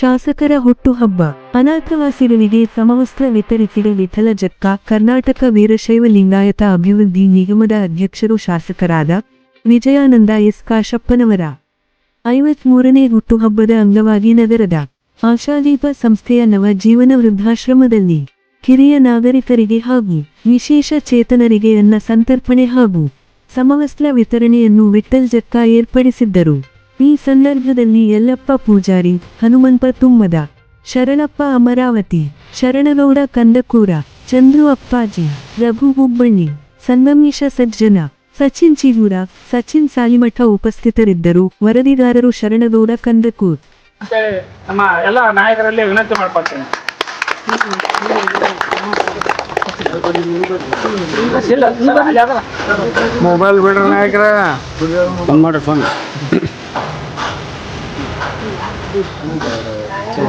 ಶಾಸಕರ ಹುಟ್ಟುಹಬ್ಬ. ಅನಾಥವಾಸಿಗಳಿಗೆ ಸಮವಸ್ತ್ರ ವಿತರಿಸಿದ ವಿಠಲ ಜಕ್ಕ ಕರ್ನಾಟಕ ವೀರಶೈವ ಲಿಂಗಾಯತ ಅಭಿವೃದ್ಧಿ ನಿಗಮದ ಅಧ್ಯಕ್ಷರು ಶಾಸಕರಾದ ವಿಜಯಾನಂದ ಎಸ್ ಕಾಶಪ್ಪನವರ. ಐವತ್ಮೂರನೇ ಹುಟ್ಟುಹಬ್ಬದ ಅಂಗವಾಗಿ ನಗರದ ಆಶಾದೀಪ ಸಂಸ್ಥೆಯ ನವ ಜೀವನ ವೃದ್ಧಾಶ್ರಮದಲ್ಲಿ ಕಿರಿಯ ನಾಗರಿಕರಿಗೆ ಹಾಗೂ ವಿಶೇಷ ಚೇತನರಿಗೆ ಅನ್ನ ಸಂತರ್ಪಣೆ ಹಾಗೂ ಸಮವಸ್ತ್ರ ವಿತರಣೆಯನ್ನು ವಿಠಲ್ ಜಕ್ಕ ಏರ್ಪಡಿಸಿದ್ದರು. ಈ ಸಂದರ್ಭದಲ್ಲಿ ಯಲ್ಲಪ್ಪ ಪೂಜಾರಿ ಹನುಮಂತ ತುಮ್ಮದ ಶರಣಪ್ಪ ಅಮರಾವತಿ ಶರಣಗೌಡ ಕಂದಕೂರ ಚಂದ್ರು ಅಪ್ಪಾಜಿ ರಘು ಹುಬ್ಬಳ್ಳಿ ಸಂಗಮೇಶ ಸಜ್ಜನ ಸಚಿನ್ ಚಿಗೂರ ಸಚಿನ್ ಸಾಲಿಮಠ ಉಪಸ್ಥಿತರಿದ್ದರು. ವರದಿಗಾರರು ಶರಣಗೌಡ ಕಂದಕೂರ್. ನಮ್ಮ ಎಲ್ಲ ನಾಯಕರಲ್ಲಿ ವಿನಂತಿ ಮಾಡ್ಕೊಳ್ತೇನೆ. ಮೊಬೈಲ್ ಬಿಡ್ರಿ ನಾಯಕರ. Phone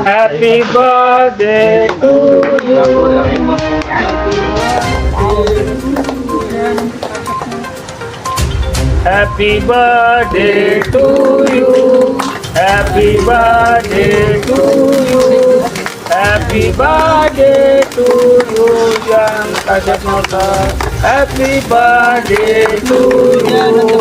Happy birthday to you. Happy birthday to you. Happy birthday to you. Happy birthday to you, yang kasih. Happy birthday to you.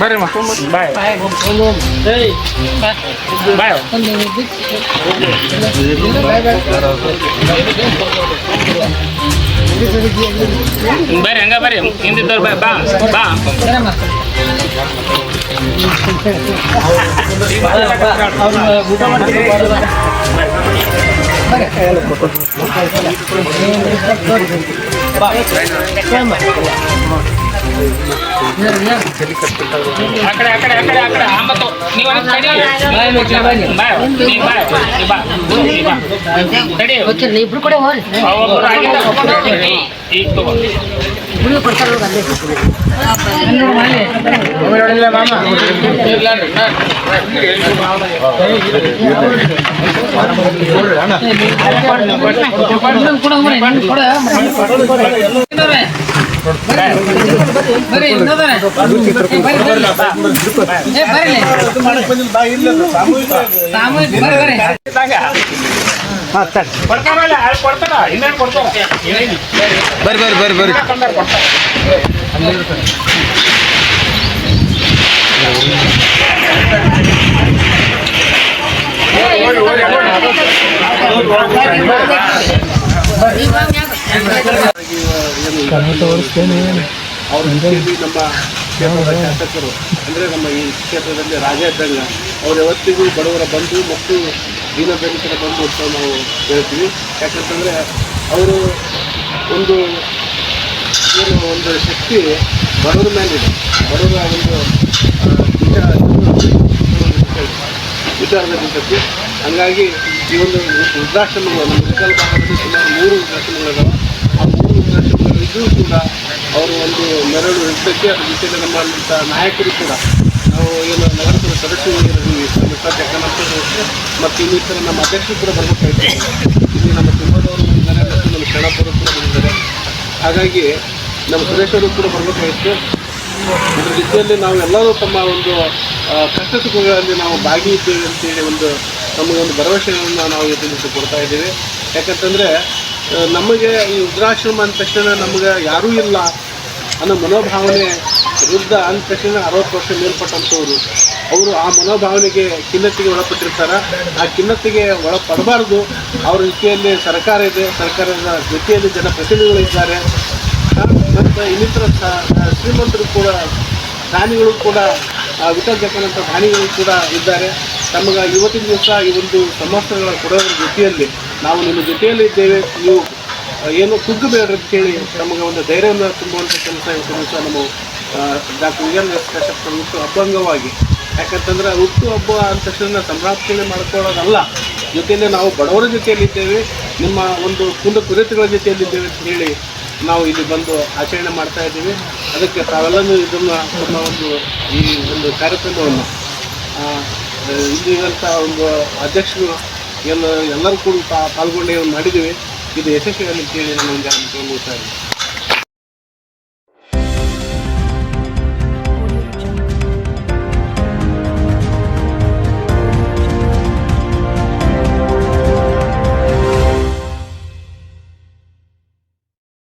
ಬರ್ರಿ ಬಾಯ್. ಬಾಯ್. ಬರ್ರಿ ಹಂಗ ಬರ್ರಿ. ಹಿಂದಿದ್ದವ್ರು ಬಾ ಬಾ ಬಾ ಊಟ ಬಾ. ಬಾ. ಇಬ್ರು ಕೂಡ ಹೋಗಿ ಇಬ್ರು ಕೊಡ್ತಾರ ಮಾಮ. ಕೂಡ. ಬರ್ರಿ ಬರ್ರಿ ಬರ್ರಿ ಬರ್ರಿ ಓಡಿ ಓಡಿ ಓಡಿ ಹಾಕೊಂಡಾರ ತೋರಿಸ್ತೇನೆ. ಅವ್ರ ನಮ್ಮ ಕ್ಷೇತ್ರದ ಶಾಸಕರು. ಅಂದರೆ ನಮ್ಮ ಈ ಕ್ಷೇತ್ರದಲ್ಲಿ ರಾಜ ಇದ್ದಂಗ ಅವ್ರು ಯಾವತ್ತಿಗೂ ಬಡವರ ಬಂಧು ಮತ್ತು ದೀನದಲಿತರ ಬಂಧು ಅಂತ ನಾವು ಹೇಳ್ತೀವಿ. ಯಾಕಂತಂದರೆ ಅವರು ಒಂದು ಏನು ಒಂದು ಶಕ್ತಿ ಬಡವರ ಮೇಲಿದೆ. ಬಡವರ ಒಂದು ವಿಚಾರದಲ್ಲಿ ವಿಚಾರ ವಿಚಾರದ ನಿಂತೈತಿ ಹಂಗಾಗಿ ಈ ಒಂದು ವೃದ್ಧಾಶ್ರಮಗಳು ನಮ್ಮ ಭಾಗದಲ್ಲಿ ಸುಮಾರು ಮೂರು ವೃದ್ಧಾಶ್ರಮಗಳಿದಾವೆ ಆ ಮೂರು ವೃದ್ಧಾಶ್ರಮಗಳಿಗೂ ಕೂಡ ಅವರು ಒಂದು ನೆರಳು ಇರ್ತೈತಿ ಅದ್ರ ಜೊತೆಗೆ ನಮ್ಮಂಥ ನಾಯಕರು ಕೂಡ ನಾವು ಏನು ನಗರಸಭೆ ಸದಸ್ಯರು ಇದ್ದೀವಿ ಮಿಸ್ಟರ್ ಜಗನ್ನಾಥರು ಮತ್ತು ಇನ್ನಿತರ ನಮ್ಮ ಅಧ್ಯಕ್ಷರು ಕೂಡ ಬರ್ಬೇಕಾಯ್ತು. ಇಲ್ಲಿ ನಮ್ಮ ತುಂಬದವರು ಬಂದಿದ್ದಾರೆ, ಮತ್ತು ನಮ್ಮ ಶರಣಪ್ಪರು ಕೂಡ ಬಂದಿದ್ದಾರೆ. ಹಾಗಾಗಿ ನಮ್ಮ ಸದಸ್ಯರು ಕೂಡ ಬರ್ಬೇಕಾಗಿತ್ತು ಇದ್ರ ಜೊತೆಯಲ್ಲಿ ನಾವು ಎಲ್ಲರೂ ತಮ್ಮ ಒಂದು ಕಷ್ಟ ಸುಖಗಳಲ್ಲಿ ನಾವು ಭಾಗಿಯಿದ್ದೇವೆ ಅಂತೇಳಿ ಒಂದು ನಮಗೊಂದು ಒಂದು ಭರವಸೆಯನ್ನು ನಾವು ಎದುರಿಸಿ ಕೊಡ್ತಾ ಇದ್ದೀವಿ. ಯಾಕಂತಂದರೆ ನಮಗೆ ಈ ವೃದ್ಧಾಶ್ರಮ ಅಂದ ತಕ್ಷಣ ನಮಗೆ ಯಾರೂ ಇಲ್ಲ ಅನ್ನೋ ಮನೋಭಾವನೆ, ವೃದ್ಧ ಅಂದ ತಕ್ಷಣ ಅರವತ್ತು ವರ್ಷ ಮೇಲ್ಪಟ್ಟಂಥವ್ರು. ಅವರು ಆ ಮನೋಭಾವನೆಗೆ ಖಿನ್ನತೆಗೆ ಒಳಪಟ್ಟಿರ್ತಾರೆ. ಆ ಖಿನ್ನತೆಗೆ ಒಳಪಡಬಾರ್ದು. ಅವ್ರ ರೀತಿಯಲ್ಲಿ ಸರ್ಕಾರ ಇದೆ. ಸರ್ಕಾರದ ಜೊತೆಯಲ್ಲಿ ಜನಪ್ರತಿನಿಧಿಗಳಿದ್ದಾರೆ ಮತ್ತು ಇನ್ನಿತರ ಶ್ರೀಮಂತರು ಕೂಡ, ದಾನಿಗಳು ಕೂಡ ಜಕ್ಕನಂಥ ದಾನಿಗಳು ಕೂಡ ಇದ್ದಾರೆ. ನಮಗೆ ಇವತ್ತಿನ ದಿವಸ ಈ ಒಂದು ಸಮಸ್ಯೆಗಳ ಕೊಡೋದ್ರ ಜೊತೆಯಲ್ಲಿ ನಾವು ನಿಮ್ಮ ಜೊತೆಯಲ್ಲಿ ಇದ್ದೇವೆ. ನೀವು ಏನು ಕುಗ್ಗಬೇಡ್ರಿ ಅಂತ ಹೇಳಿ ನಮಗೆ ಒಂದು ಧೈರ್ಯವನ್ನು ತುಂಬುವಂಥ ಕೆಲಸ ಇವತ್ತು ಸಹ ನಮ್ಮ ಡಾಕ್ಟರ್ ವಿಜಯನ್ ಎಸ್ ಹುಟ್ಟು ಹಬ್ಬ ಅಂಗವಾಗಿ. ಯಾಕಂತಂದ್ರೆ ಹುಟ್ಟು ಹಬ್ಬ ಅಂತ ತಕ್ಷಣ ಸಂಭ್ರಾಕ್ಷಣೆ ಮಾಡ್ಕೊಳ್ಳೋದಲ್ಲ. ಜೊತೆಯಲ್ಲೇ ನಾವು ಬಡವರ ಜೊತೆಯಲ್ಲಿ ಇದ್ದೇವೆ. ನಿಮ್ಮ ಒಂದು ಕುಂದ ಕುರಿತಗಳ ಜೊತೆಯಲ್ಲಿ ಇದ್ದೇವೆ ಅಂತ ಹೇಳಿ ನಾವು ಇಲ್ಲಿ ಬಂದು ಆಚರಣೆ ಮಾಡ್ತಾ ಇದ್ದೀವಿ. ಅದಕ್ಕೆ ತಾವೆಲ್ಲನೂ ಇದನ್ನು ನಮ್ಮ ಒಂದು ಈ ಒಂದು ಕಾರ್ಯಕ್ರಮವನ್ನು ಇಲ್ಲಿರುವಂಥ ಒಂದು ಅಧ್ಯಕ್ಷರು ಎಲ್ಲ ಎಲ್ಲರೂ ಕೂಡ ಪಾಲ್ಗೊಂಡು ಮಾಡಿದ್ದೀವಿ. ಇದು ಯಶಸ್ವಿ ಅಂತೇಳಿ ನಾನು ಒಂದು ಮುಗಿಸ್ತಾ ಇದ್ದೀನಿ